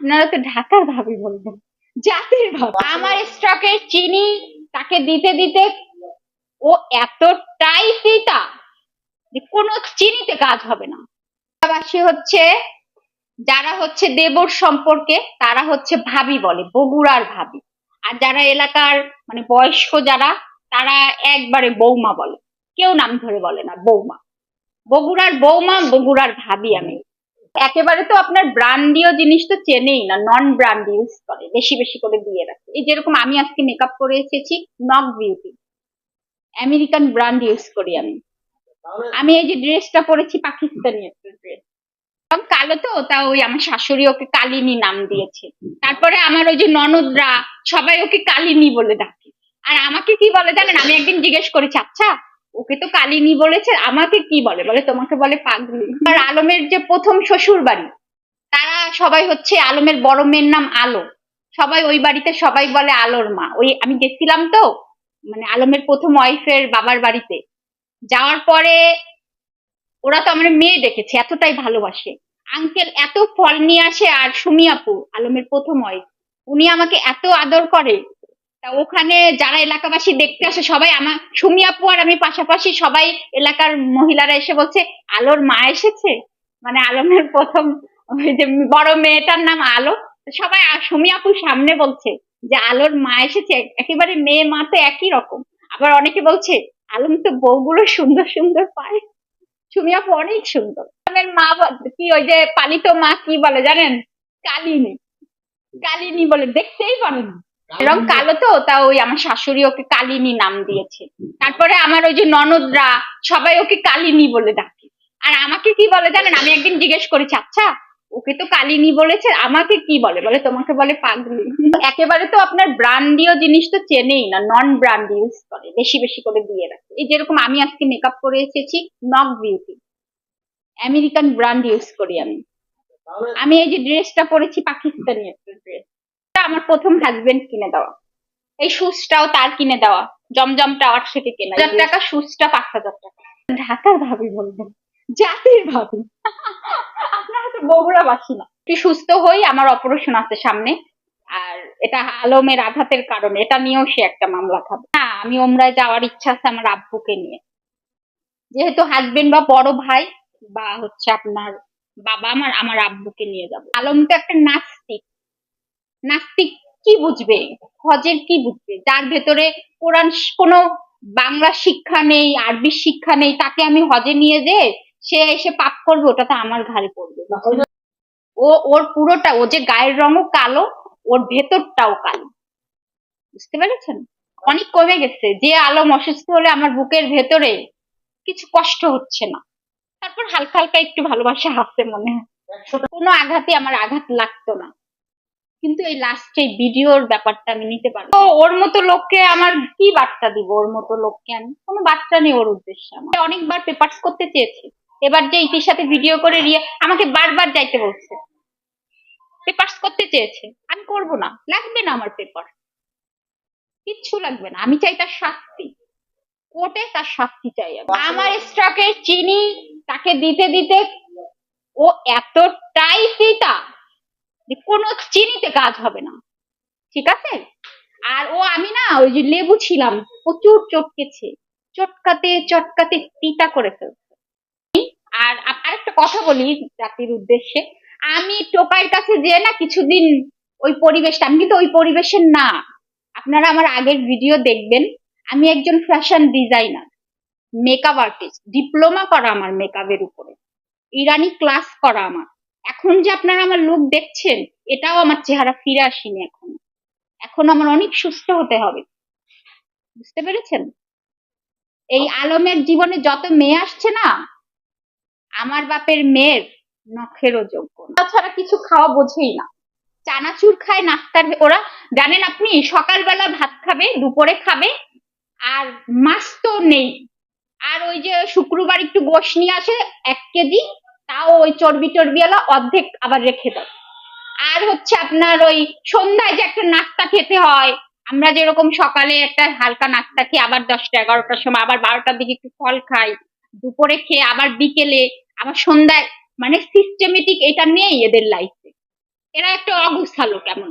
আপনারা তো ঢাকার ভাবি বলবেন, জাতির ভাবি। আমার স্টকে চিনি, তাকে দিতে দিতে ও এতটাই তিতা যে কোনো চিনিতে কাজ হবে না। বাসী হচ্ছে, যারা হচ্ছে দেবর সম্পর্কে, তারা হচ্ছে ভাবি বলে, বগুড়ার ভাবি। আর যারা এলাকার মানে বয়স্ক যারা, তারা একবারে বৌমা বলে। কেউ নাম ধরে বলে না, বৌমা। বগুড়ার বৌমা, বগুড়ার ভাবি আমি। একেবারে তো আপনার ব্র্যান্ডীয় জিনিস তো চেনেই না নন ব্র্যান্ড ইউজ করে, বেশি বেশি করে দিয়ে রাখে। এই যেরকম আমি আজকে মেকআপ করে এসেছি নক বিউটি আমেরিকান ব্র্যান্ড ইউজ করি আমি। আমি এই যে ড্রেসটা পরেছি, পাকিস্তানি একটা ড্রেস কালো তো, তা ওই আমার শাশুড়ি ওকে কালিনী নাম দিয়েছে। তারপরে আমার ওই যে ননদরা, সবাই ওকে কালিনী বলে ডাকে। আর আমাকে কি বলে জানেন? আমি একদিন জিজ্ঞেস করেছি আচ্ছা ওকে তো কালিনী বলেছে, আমাকে কি বলে? বলে তোমাকে বলে পাগলি। আর আলমের যে প্রথম শ্বশুর বাড়ি, তারা সবাই হচ্ছে আলমের বড় মেয়ের নাম আলো। সবাই ওই বাড়িতে সবাই বলে আলোর মা। ওই আমি গেছিলাম তো মানে আলমের প্রথম ওয়াইফের বাবার বাড়িতে। যাওয়ার পরে ওরা তো আমার মেয়ে দেখেছে, এতটাই ভালোবাসে। আঙ্কেল এত ফল নিয়ে আসে আর সুমি আপু আলমের প্রথম ওয়াইফ উনি আমাকে এত আদর করে তা ওখানে যারা এলাকাবাসী দেখতে আসে, সবাই আমার, সুমি আপু আর আমি পাশাপাশি সবাই এলাকার মহিলারা এসে বলছে, আলোর মা এসেছে? মানে আলমের প্রথম ওই যে বড় মেয়েটার নাম আলো। সবাই, আ- সুমি আপুর সামনে বলছে যে আলোর মা এসেছে, একেবারে মেয়ে মা তো একই রকম। আবার অনেকে বলছে, আলম তো বউগুলো সুন্দর সুন্দর পায়। সুমি আপু অনেক সুন্দর। আলমের মা কি ওই যে পালিত মা কি বলে জানেন? কালিনী। কালিনী বলে, দেখতেই পারে না। রং কালো তো, তা ওই আমার শাশুড়ি ওকে কালিনী নাম দিয়েছে। তারপরে আমার ওই যে ননদরা, সবাই ওকে কালিনী বলে ডাকে। আর আমাকে কি বলে জানেন? আমি একদিন জিজ্ঞেস করেছি আচ্ছা ওকে তো কালিনী বলেছে, আমাকে কি বলে? বলে, তোমাকে বলে পাগলি। একেবারে তো আপনার ব্র্যান্ডীয় জিনিস তো চেনেই না নন ব্র্যান্ড ইউজ করে, বেশি বেশি করে দিয়ে রাখে। এই যেরকম আমি আজকে মেকআপ করে এসেছি নক বিউটি আমেরিকান ব্র্যান্ড ইউজ করি আমি। আমি এই যে ড্রেসটা পরেছি, পাকিস্তানি একটা ড্রেস আমার প্রথম হাজবেন্ড কিনে দেওয়া। এই শুজটাও তার কিনে দেওয়া। জমজম টাওয়ার থেকে কেনা হাজার টাকা শুজটা পাঁচ হাজার টাকা। ঢাকার ভাবি বলবেন। জাতির ভাবি। আপনারা তো বগুড়া বাসি না। একটু সুস্থ হই আমার অপারেশন আছে সামনে। আর এটা আলমের আঘাতের কারণে এটা নিয়েও সে একটা মামলা খাবে। না আমি ওমরায় যাওয়ার ইচ্ছা আছে আমার আব্বুকে নিয়ে। যেহেতু হাজবেন্ড বা বড় ভাই বা হচ্ছে আপনার বাবা আমার আমার আব্বুকে নিয়ে যাব। আলম তো একটা নাস্তিক। নাস্তিক কি বুঝবে? হজের কি বুঝবে? যার ভেতরে কোরআন কোনো বাংলা শিক্ষা নেই, আরবি শিক্ষা নেই, তাকে আমি হজে নিয়ে যে সে এসে পাপ করবে, ওটা তো আমার ঘাড়ে পড়বে। ও, ওর পুরোটা, ও যে গায়ের রঙও কালো, ওর ভেতরটাও কালো। বুঝতে পেরেছেন? অনেক কমে গেছে। যে আলম অসুস্থ হলে আমার বুকের ভেতরে কিছু কষ্ট হচ্ছে না। তারপর হালকা হালকা একটু ভালোবাসা আসছে মনে হয়। কোনো আঘাতে আমার আঘাত লাগতো না। কিন্তু এই লাস্টে ভিডিওর ব্যাপারটা আমি নিতে পারব। তো ওর মতো লোককে আমার কি বার্তা দিব? ওর মতো লোককে আমি? কোনো বার্তা নেই ওর উদ্দেশ্যে আমার। অনেকবার পেপার্স করতে চেয়েছি। এবার যে ইতির সাথে ভিডিও করে রিয়া আমাকে বারবার যাইতে বলছে। পেপার্স করতে চেয়েছে। আমি করব না। লাগবে না আমার পেপার কিচ্ছু লাগবে না। আমি চাই তার শাস্তি। কোর্টে তার শাস্তি চাই আমার স্টকে চিনি তাকে দিতে দিতে ও এতটাই তিতা যে কোনো চিনিতে কাজ হবে না। ঠিক আছে? আর ও আমি না ওই যে লেবু ছিলাম, প্রচুর চটকেছে। চটকাতে চটকাতে তিতা করে ফেলছে। আর আরেকটা কথা বলি জাতির উদ্দেশ্যে। আমি টোকাইয়ের কাছে যে না কিছুদিন ওই পরিবেশটা, আমি কিন্তু ওই পরিবেশের না। আপনারা আমার আগের ভিডিও দেখবেন। আমি একজন fashion designer makeup artist diploma করা আমার মেকআপের উপরে। ইরানি ক্লাস করা আমার। এখন যে আপনারা আমার লুক দেখছেন, এটাও আমার চেহারা ফিরে আসেনি এখন। এখন আমার অনেক সুস্থ হতে হবে। বুঝতে পেরেছেন? এই আলমের জীবনে যত মেয়ে আসছে না, আমার বাপের মেয়ের নখেরও যোগ্য। তাছাড়া কিছু খাওয়া বোঝেই না। চানাচুর খায় নাস্তার ওরা জানেন আপনি, সকালবেলা ভাত খাবে, দুপুরে খাবে, আর মাছ তো নেই। আর ওই যে শুক্রবার একটু গোশ নিয়ে আসে, এক কেজি তাও ওই চর্বি টর্বি টর্বিওয়ালা অর্ধেক আবার রেখে দাও। আর হচ্ছে আপনার ওই সন্ধ্যায় যে একটা নাস্তা খেতে হয়, আমরা যেরকম সকালে একটা হালকা নাস্তা খেয়ে আবার দশটা, এগারোটার সময় আবার বারোটার দিকে একটু ফল খাই, দুপুরে খেয়ে আবার বিকেলে, আবার সন্ধ্যায় মানে সিস্টেমেটিক এটা নেই এদের লাইফে এরা একটা অগুছালো কেমন?